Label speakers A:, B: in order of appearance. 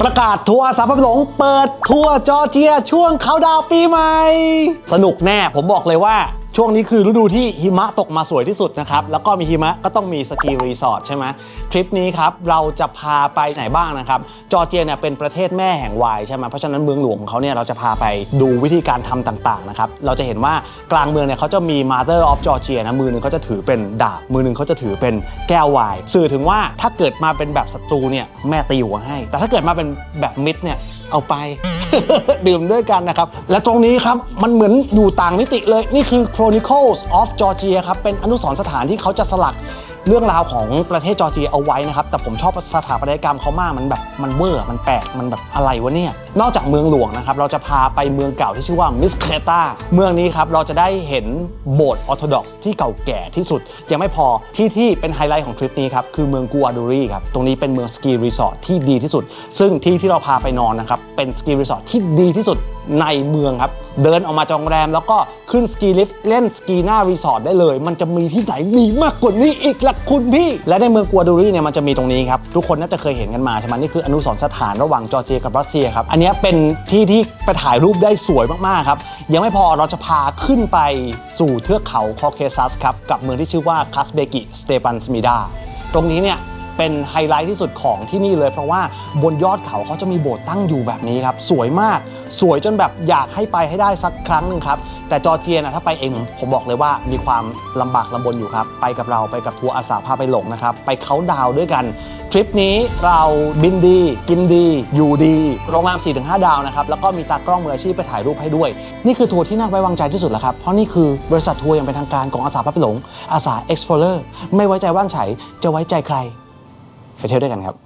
A: ประกาศทัวร์สามพันหลง เปิดทัวร์จอร์เจียช่วงเขาดาวปีใหม่ สนุกแน่ผมบอกเลยว่า ช่วงนี้คือฤดูที่หิมะตกมาสวยที่สุดนะครับ แล้วก็มีหิมะก็ต้องมีสกีรีสอร์ทใช่ไหมทริปนี้ครับ เราจะพาไปไหนบ้างนะครับ จอร์เจียเนี่ยเป็นประเทศแม่แห่งไวน์ใช่ไหมเพราะฉะนั้นเมืองหลวงของเขาเนี่ยเราจะพาไปดูวิธีการทำต่างๆนะครับ เราจะเห็นว่ากลางเมืองเนี่ยเขาจะมี Mother of Georgia นะ มือหนึ่งเขาจะถือเป็นดาบ มือหนึ่งเขาจะถือเป็นแก้วไวน์สื่อถึงว่าถ้าเกิดมาเป็นแบบศัตรูเนี่ยแม่ตีหัวให้ แต่ถ้าเกิดมาเป็นแบบมิตรเนี่ยเอาไป ดื่มด้วยกันนะครับ และตรงนี้ครับ มันเหมือนอยู่ต่างมิติเลย นี่คือ Chronicles of Georgia ครับ เป็นอนุสรณ์สถานที่เขาจะสลัก เรื่องราวของประเทศจอร์เจียเอาไว้นะครับ แต่ผมชอบสถาปัตยกรรมเขามากมันแบบมันเวอร์มันแปลกมันแบบอะไรวะเนี่ย นอกจากเมืองหลวงนะครับ เราจะพาไปเมืองเก่าที่ชื่อว่ามิสเคตาเมืองนี้ครับเราจะได้เห็นโบสถ์ออร์โธดอกซ์ที่เก่าแก่ที่สุด ยังไม่พอที่ที่เป็นไฮไลท์ของทริปนี้ครับคือเมืองกัวดูรีครับตรงนี้เป็นเมืองสกีรีสอร์ทที่ดีที่สุด ซึ่งที่ที่เราพาไปนอนนะครับเป็นสกีรีสอร์ทที่ดีที่สุด ในเมืองครับ เดินออกมาจากโรงแรม แล้วก็ขึ้นสกีลิฟต์เล่นสกีหน้ารีสอร์ทได้เลย มันจะมีที่ไหนดีมากกว่านี้อีกล่ะคุณพี่ และในเมืองกัวดูรีเนี่ยมันจะมีตรงนี้ครับ ทุกคนน่าจะเคยเห็นกันมาใช่ไหมนี่คืออนุสรณ์สถานระหว่างจอร์เจียกับรัสเซียครับ อันนี้เป็นที่ที่ไปถ่ายรูปได้สวยมากๆครับ ยังไม่พอเราจะพาขึ้นไปสู่เทือกเขาคอเคซัสครับกับเมืองที่ชื่อว่าคัสเบกิสเตปันสมิดาตรงนี้เนี่ย เป็นไฮไลท์ที่สุดของที่นี่เลย เพราะว่าบนยอดเขาเขาจะมีโบสถ์ตั้งอยู่แบบนี้ครับ สวยมาก สวยจนแบบอยากให้ไปให้ได้สักครั้งหนึ่งครับ แต่จอร์เจียนะถ้าไปเองผมบอกเลยว่ามีความลำบากลำบนอยู่ครับ ไปกับเราไปกับทัวร์อาสาพาไปหลงนะครับ ไปเขาดาวด้วยกัน ทริปนี้เราบินดี กินดี อยู่ดี โรงแรม 4-5 ดาวนะครับ แล้วก็มีตากล้องมืออาชีพไปถ่ายรูปให้ด้วย นี่คือทัวร์ที่น่าไว้วางใจที่สุดแล้วครับ เพราะนี่คือบริษัททัวร์อย่างเป็นทางการของอาสาพาไปหลง อาสา Explorer ไม่ไว้ใจว่างไฉจะไว้ใจใคร ไปเที่ยวด้วยกันครับ